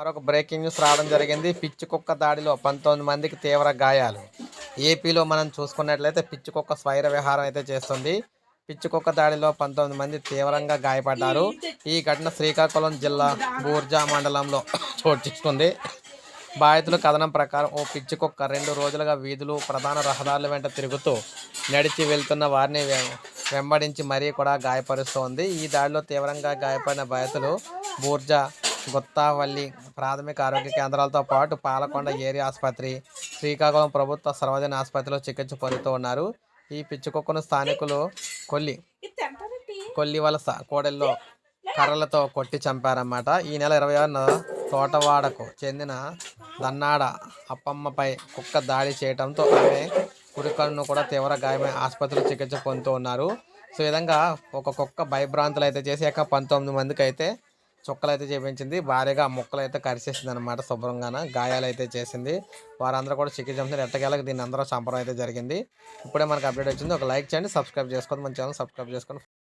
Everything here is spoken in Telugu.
మరొక బ్రేకింగ్ న్యూస్ రావడం జరిగింది. పిచ్చి కుక్క దాడిలో పంతొమ్మిది మందికి తీవ్ర గాయాలు. ఏపీలో మనం చూసుకున్నట్లయితే పిచ్చి కుక్క స్వైర విహారం అయితే చేస్తుంది. పిచ్చి కుక్క దాడిలో పంతొమ్మిది మంది తీవ్రంగా గాయపడ్డారు. ఈ ఘటన శ్రీకాకుళం జిల్లా బూర్జా మండలంలో చోటు చేసుకుంది. బాధితుల కథనం ప్రకారం ఓ పిచ్చి కుక్క రెండు రోజులుగా వీధులు ప్రధాన రహదారుల వెంట తిరుగుతూ నడిచి వెళ్తున్న వారిని వె- వెంబడించి మరీ కూడా గాయపరుస్తోంది. ఈ దాడిలో తీవ్రంగా గాయపడిన బాధితులు బూర్జా గుత్తావల్లి ప్రాథమిక ఆరోగ్య కేంద్రాలతో పాటు పాలకొండ ఏరియా ఆసుపత్రి శ్రీకాకుళం ప్రభుత్వ సర్వజన ఆసుపత్రిలో చికిత్స పొందుతూ ఉన్నారు. ఈ పిచ్చి కుక్కను స్థానికులు కొల్లి కొల్లి వలస కోడెల్లో కర్రలతో కొట్టి చంపారన్నమాట. ఈ నెల ఇరవై ఆరున తోటవాడకు చెందిన దన్నాడ అప్పమ్మపై కుక్క దాడి చేయడంతో ఆమె కుడికన్ను కూడా తీవ్ర గాయమై ఆసుపత్రిలో చికిత్స పొందుతూ ఉన్నారు. సో విధంగా ఒక కుక్క భయభ్రాంతులు అయితే చేసి పంతొమ్మిది మందికి అయితే చుక్కలు అయితే చేపించింది. భారీగా ముక్కలు అయితే కరిచేసింది అనమాట శుభ్రంగాన. గాయాలు అయితే చేసింది. వారందరూ కూడా చికిత్స పొందుతున్నారు దీని దీన్ని అందరూ చంపడం అయితే జరిగింది. ఇప్పుడే మనకు అప్డేట్ వచ్చింది. ఒక లైక్ చేయండి సబ్స్క్రైబ్ చేసుకోండి. మన ఛానల్ సబ్స్క్రైబ్ చేసుకోండి